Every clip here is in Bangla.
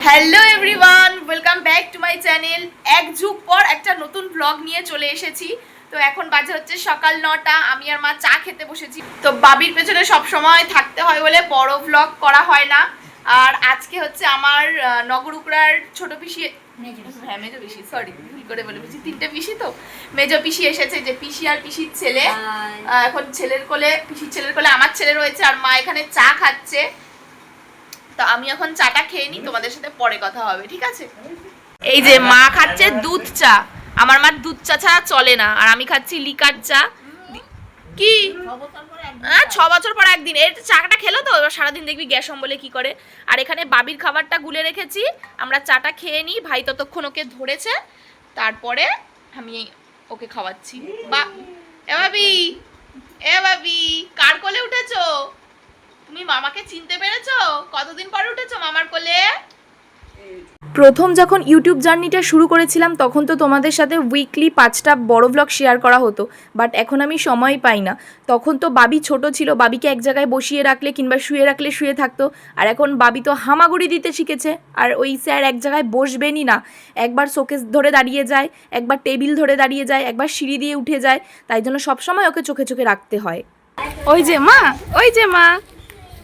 Hello everyone welcome back to my channel এক যুগ পর একটা নতুন ব্লগ নিয়ে চলে এসেছি। তো এখন বাজে হচ্ছে সকাল নটা আমি আর মা চা খেতে বসেছি। তো বাবির পেছনে সব সময় থাকতে হয় বলে বড় ব্লগ করা হয় না। আর আজকে হচ্ছে আমার আহ, নগরুকড়ার ছোট পিসি হ্যাঁ মেজো পিসি সরি ভুল করে বলে বলছি। তিনটে পিসি তো? মেজো পিসি এসেছে যে পিসি আর পিসির ছেলে। এখন ছেলের কোলে পিসির ছেলের কোলে আমার ছেলে রয়েছে আর মা এখানে চা খাচ্ছে। তো আমি এখন চাটা খেয়ে নিই তোমাদের সাথে পরে কথা হবে ঠিক আছে? এই যে মা খাচ্ছে দুধ চা। আমার মার দুধ চা ছাড়া চলে না আর আমি খাচ্ছি লিকার চা। কি? হ্যাঁ ছ বছর পর একদিন। এর চাটা খেলো তো? এবার সারাদিন দেখবি গ্যাস অম্বলে কি করে। আর এখানে বাবির খাবারটা গুলে রেখেছি। আমরা চাটা খেয়ে নিই ভাই ততক্ষণ ওকে ধরেছে। তারপরে আমি ওকে খাওয়াচ্ছি। বা এ বাবি এ বাবি কার কোলে উঠেছো? তুমি মামাকে চিনতে পেরেছ? কতদিন পর উঠেছো মামার কোলে? প্রথম যখন ইউটিউব জার্নিটা শুরু করেছিলাম তখন তো তোমাদের সাথে উইকলি পাঁচটা বড় ব্লগ শেয়ার করা হতো বাট এখন আমি সময় পাই না। তখন তো বাবি ছোট ছিল বাবিকে এক জায়গায় বসিয়ে রাখলে কিংবা শুয়ে রাখলে শুয়ে থাকতো আর এখন বাবি তো হামাগুড়ি দিতে শিখেছে আর ওই স্যার এক জায়গায় বসবেনই না। একবার শোকেস ধরে দাঁড়িয়ে যায় একবার টেবিল ধরে দাঁড়িয়ে যায় একবার সিঁড়ি দিয়ে উঠে যায় তাই জন্য সবসময় ওকে চোখে চোখে রাখতে হয়। ওই যে মা ওই যে মা।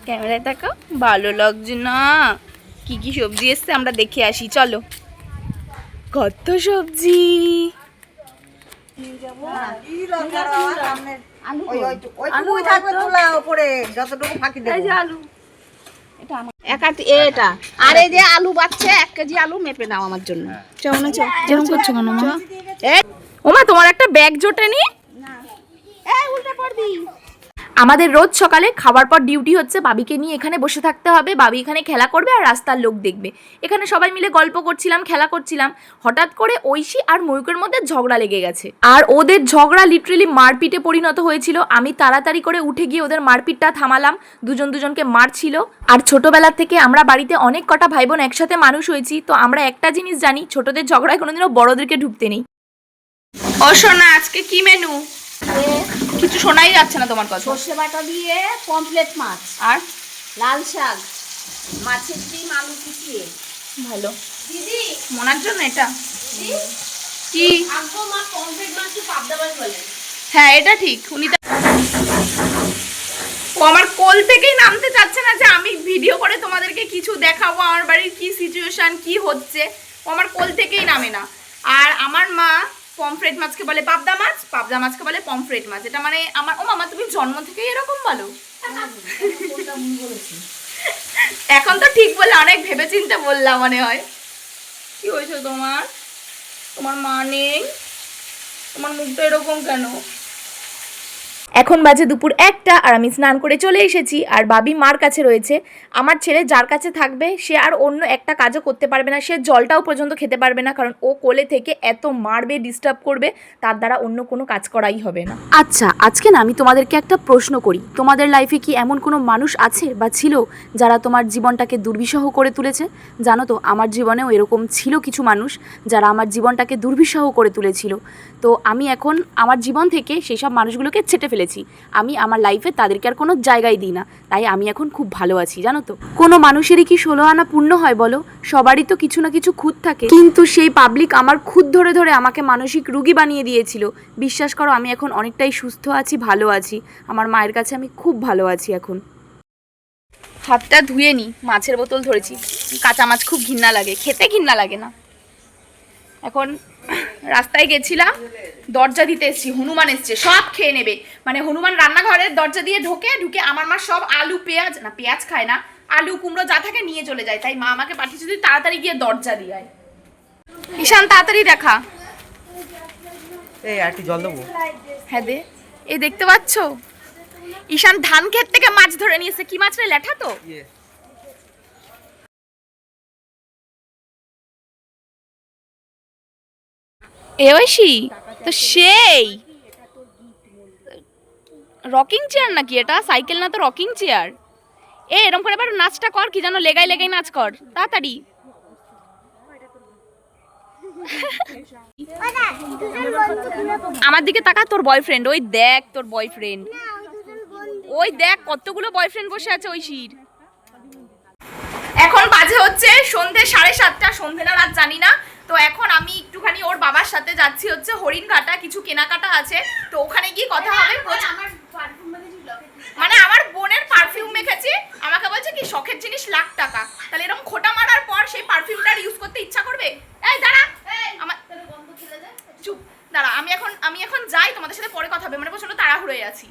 ক্যামেরায় দেখো ভালো লাগছে না। কি কি সবজি এসছে আমরা দেখে আসি চলো। কত সবজি। ওই ওই- ওইটুকুই থাকবে তোলা ওপরে যতটুকু ফাঁকি দেবো এক আট এটা। আর এই যে আলু বাচ্ছে এক কেজি আলু মেপে নাও আমার জন্য। চলো না যেরকম করছ কেন মা? ওমা তোমার একটা ব্যাগ উল্টে পড়বি। আমাদের রোজ সকালে খাওয়ার পর ডিউটি হচ্ছে বাবিকে নিয়ে এখানে বসে থাকতে হবে। বাবি এখানে খেলা করবে আর রাস্তার লোক দেখবে। এখানে সবাই মিলে গল্প করছিলাম, খেলা করছিলাম। হঠাৎ করে ঐশী আর ময়ূকের মধ্যে ঝগড়া লেগে গেছে। আর ওদের ঝগড়া লিটারেলি মারপিটে পরিণত হয়েছিল। আমি তাড়াতাড়ি করে উঠে গিয়ে ওদের মারপিটটা থামালাম। দুজন দুজনকে মারছিল। আর ছোটবেলা থেকে আমরা বাড়িতে অনেক কটা ভাই বোন একসাথে মানুষ হয়েছি। তো আমরা একটা জিনিস জানি, ছোটদের ঝগড়ায় কোনোদিনও বড়দেরকে ঢুকতে নেই। ও সোনা আজকে কি মেনু কিছু শোনাই যাচ্ছে না তোমার কথা। সর্ষে বাটা দিয়ে পমফ্লেট মাছ। আর? লাল শাক। মাছের ডিম আলু কুচিয়ে। ভালো। দিদি? মনার জন্য এটা? কি? মা পমফ্লেট মাছ পাবদা মাছ বলে। হ্যাঁ এটা ঠিক। উনি ও আমার কোল থেকেই নামতে চাচ্ছে না যে আমি ভিডিও করে তোমাদেরকে কিছু দেখাবো আমার বাড়ির কি সিচুয়েশন কি হচ্ছে। ও আমার কোল থেকেই নামে না। আর আমার মা পমফ্রেট মাছকে বলে পাবদা মাছ, পাবদা মাছকে বলে পমফ্রেট মাছ। এটা মানে আমার, ও মামা, তুমি জন্ম থেকেই এরকম বলো। এখন তো ঠিক বলে অনেক ভেবে চিন্তে বললাম মনে হয়। কি হয়েছে তোমার? তোমার মা নেই? তোমার মুখটা এরকম কেন? এখন বাজে দুপুর একটা আর আমি স্নান করে চলে এসেছি আর বাবি মার কাছে রয়েছে। আমার ছেলে যার কাছে থাকবে, সে আর অন্য একটা কাজও করতে পারবে না, সে জলটাও পর্যন্ত খেতে পারবে না, কারণ ও কোলে থেকে এত মারবে ডিস্টার্ব করবে, তার দ্বারা অন্য কোনো কাজ করাই হবে না। আচ্ছা আজকে না আমি তোমাদেরকে একটা প্রশ্ন করি। তোমাদের লাইফে কি এমন কোনো মানুষ আছে বা ছিল যারা তোমার জীবনটাকে দুর্বিষহ করে তুলেছে? জানো তো, আমার জীবনেও এরকম ছিল কিছু মানুষ যারা আমার জীবনটাকে দুর্বিষহ করে তুলেছিল। তো আমি এখন আমার জীবন থেকে সেই সব মানুষগুলোকে ছেটে ফেলেছি। আমি আমার লাইফে তাদেরকে আর কোনো জায়গায় দিই না। তাই আমি এখন খুব ভালো আছি, জানো তো? কোনো মানুষেরই কি ষোলো আনা পূর্ণ হয় বলো? সবারই তো কিছু না কিছু খুঁত থাকে। কিন্তু সেই পাবলিক আমার খুদ ধরে ধরে আমাকে মানসিক রুগী বানিয়ে দিয়েছিল। বিশ্বাস করো, আমি এখন অনেকটাই সুস্থ আছি, ভালো আছি। আমার মায়ের কাছে আমি খুব ভালো আছি এখন। হাতটা ধুয়ে নি, মাছের বোতল ধরেছি। কাঁচা মাছ খুব ঘিন্না লাগে, খেতে ঘিন্না লাগে না। এখন রাস্তায় গেছিলাম দরজা দিতে এসছি হনুমান এসছে সব খেয়ে নেবে। মানে হনুমান রান্নাঘরের দরজা দিয়ে ঢোকে ঢুকে আমার মা সব আলু পেঁয়াজ না পেঁয়াজ খায় না আলু কুমড়ো যা থাকে নিয়ে চলে যায়। তাই মা আমাকে পাঠিয়েছে তুই তাড়াতাড়ি গিয়ে দরজা দিয়ে আয়। ঈশান তাড়াতাড়ি দেখা। এই আর কি জল দেবো? হ্যাঁ দে। এই দেখতে পাচ্ছ? ঈশান ধান ক্ষেত থেকে মাছ ধরে নিয়েছে। কি মাছ রে ল্যাঠা তো? এ ঐশী তো সেই। রকিং চেয়ার নাকি এটা? সাইকেল না তো রকিং চেয়ার? এ এরকম করে এবার নাচটা কর, কি যেন লেগাই লেগাই নাচ কর। তাড়াতাড়ি। আমার দিকে তাকা তোর বয়ফ্রেন্ড ওই দেখ তোর বয়ফ্রেন্ড ওই দেখ কতগুলো বয়ফ্রেন্ড বসে আছে ঐশীর এখন বাজে হচ্ছে সন্ধে সাড়ে সাতটা সন্ধে না রাত জানি না। তো এখন আমি একটুখানি ওর বাবার সাথে যাচ্ছি হচ্ছে হরিণঘাটা কিছু কেনাকাটা আছে। তো ওখানে গিয়ে কথা হবে। মানে আমার বোনের পারফিউম মেখেছি। আমাকে বলছে কি শখের জিনিস লাখ টাকা। তাহলে এরকম খোটা মারার পর সেই পারফিউমটার ইউজ করতে ইচ্ছা করবে? এই দাঁড়া। আমার চুপ। দাঁড়া আমি এখন আমি এখন যাই তোমাদের সাথে পরে কথা হবে। মানে প্রচণ্ড তাড়াহুড়োয় আছি।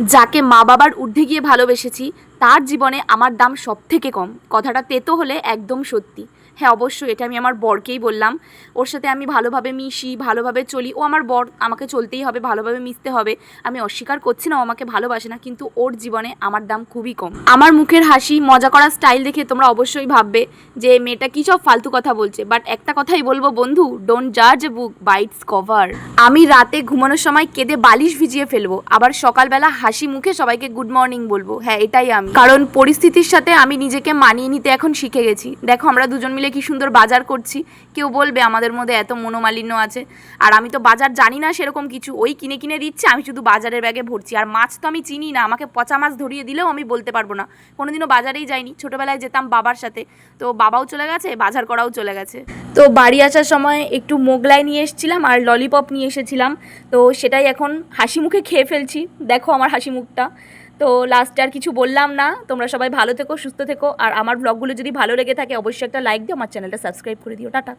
যাকে মা বাবার ঊর্ধ্বে গিয়ে ভালোবেসেছি, তার জীবনে আমার দাম সব থেকে কম। কথাটা তেতো হলে একদম সত্যি। হ্যাঁ অবশ্যই, এটা আমি আমার বরকেই বললাম। ওর সাথে আমি ভালোভাবে মিশি, ভালোভাবে চলি। ও আমার বর, আমাকে চলতেই হবে, ভালোভাবে মিশতে হবে। আমি অস্বীকার করছি না, ও আমাকে ভালোবাসে না, কিন্তু ওর জীবনে আমার দাম খুবই কম। আমার মুখের হাসি, মজা করার স্টাইল দেখে তোমরা অবশ্যই ভাববে যে মেয়েটা কী সব ফালতু কথা বলছে। বাট একটা কথাই বলব বন্ধু ডোন্ট জাজ এ বুক বাইটস কভার আমি রাতে ঘুমানোর সময় কেঁদে বালিশ ভিজিয়ে ফেলব। আবার সকালবেলা হাসি মুখে সবাইকে গুড মর্নিং বলব। হ্যাঁ এটাই আমি। কারণ পরিস্থিতির সাথে আমি নিজেকে মানিয়ে নিতে এখন শিখে গেছি। দেখো, আমরা দুজন মিলে কি সুন্দর বাজার করছি, কেউ বলবে আমাদের মধ্যে এত মনোমালিন্য আছে। আর আমি তো বাজার জানি না সেরকম কিছু, ওই কিনে কিনে দিচ্ছে, আমি শুধু বাজারের ব্যাগে ভরছি। আর মাছ তো আমি চিনি না, আমাকে পচা মাছ ধরিয়ে দিলেও আমি বলতে পারব না। কোনোদিনও বাজারেই যাইনি, ছোটোবেলায় যেতাম বাবার সাথে। তো বাবাও চলে গেছে, বাজার করাও চলে গেছে। তো বাড়ি আসার সময় একটু মোগলাই নিয়ে এসেছিলাম আর ললিপপ নিয়ে এসেছিলাম। তো সেটাই এখন হাসি মুখে খেয়ে ফেলছি। দেখো আমার হাসি মুখটা। তো লাস্টে আর কিছু বললাম না। তোমরা সবাই ভালো থেকো, সুস্থ থেকো। আর আমার ব্লগগুলো যদি ভালো লেগে থাকে, অবশ্যই একটা লাইক দিও। আমার চ্যানেলটা সাবস্ক্রাইব করে দিও। টাটা।